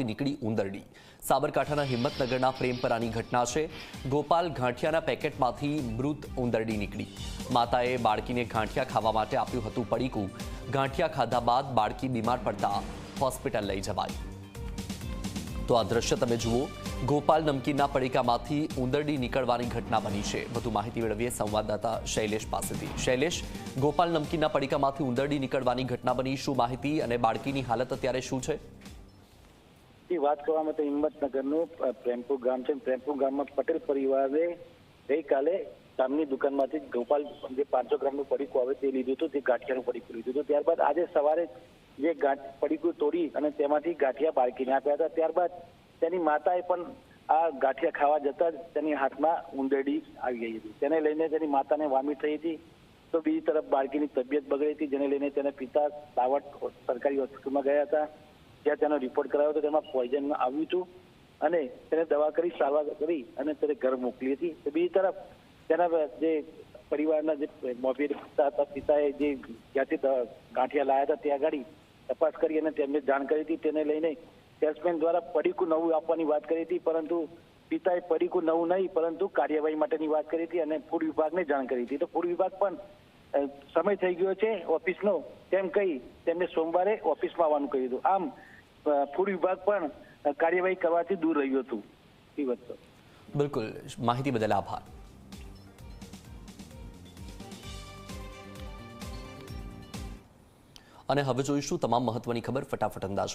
પેકેટમાંથી નીકળી ઉંદરડી. સાબરકાંઠાના હિંમતનગરના પ્રેમપરાની ઘટના છે. ગોપાલ ગાંઠિયાના પેકેટમાંથી મૃત ઉંદરડી નીકળી. માતાએ બાળકીને ગાંઠિયા ખાવા માટે આપ્યું હતું પડીકું. ગાંઠિયા ખાધા બાદ બાળકી બીમાર પડતા હોસ્પિટલ લઈ જવાઈ તો આ દ્રશ્ય તમે જુઓ. ગોપાલ નમકીનના પડીકામાંથી ઉંદરડી નીકળવાની ઘટના બની છે. વધુ માહિતી મેળવીએ સંવાદદાતા શૈલેષ પાસેથી. શૈલેષ, ગોપાલ નમકીનના પડીકામાંથી ઉંદરડી નીકળવાની ઘટના બની, શું માહિતી અને બાળકીની હાલત અત્યારે શું છે? એ વાત કરવામાં તો હિંમતનગરનું પ્રેમપુર ગામ છે. પ્રેમપુર ગામમાં પટેલ પરિવારે ગઈકાલે ગામની દુકાનમાંથી ગોપાલ જે પાંચસો ગ્રામનું પડીકું આવે તે લીધું હતું, તે ગાંઠિયાનું પડીકું લીધું હતું. ત્યારબાદ આજે સવારે જે પડીકું તોડી અને તેમાંથી ગાંઠિયા બાળકીને આપ્યા હતા. ત્યારબાદ તેની માતાએ પણ આ ગાંઠિયા ખાવા જતા જ તેની હાથમાં ઉંદરડી આવી ગઈ હતી. તેને લઈને તેની માતાને વામિટ થઈ હતી. તો બીજી તરફ બાળકીની તબિયત બગડી હતી, જેને લઈને તેના પિતા સાવટ સરકારી હોસ્પિટલમાં ગયા હતા. જ્યાં તેનો રિપોર્ટ કરાયો હતો તેમાં પોઈઝન આવ્યું હતું અને તેને દવા કરી, સારવાર કરી અને તેને ઘર મોકલી હતી. તો બીજી તરફ તેના જે પરિવારના જે મોભી હતા પિતાએ જે જ્યાંથી ગાંઠિયા લાયા હતા, ત્યાં આગળ તપાસ કરી અને તેમને જાણ કરી હતી. તેને લઈને સેલ્સમેન દ્વારા પડીકું નવું આપવાની વાત કરી હતી, પરંતુ પિતાએ પડીકું નવું નહીં, પરંતુ કાર્યવાહી માટેની વાત કરી હતી અને ફૂડ વિભાગને જાણ કરી હતી. તો ફૂડ વિભાગ પણ સમય થઈ ગયો છે, ઓફિસનો. તેમ કહી તેમને સોમવારે ઓફિસમાં આવવાનું કહ્યું હતું. આમ ફૂડ વિભાગ પણ કાર્યવાહી કરવાથી દૂર રહ્યું હતું. એ વસ્તુ બિલકુલ. માહિતી બદલ આભાર. અને હવે જોઈશું તમામ મહત્વની ખબર ફટાફટ અંદાજમાં.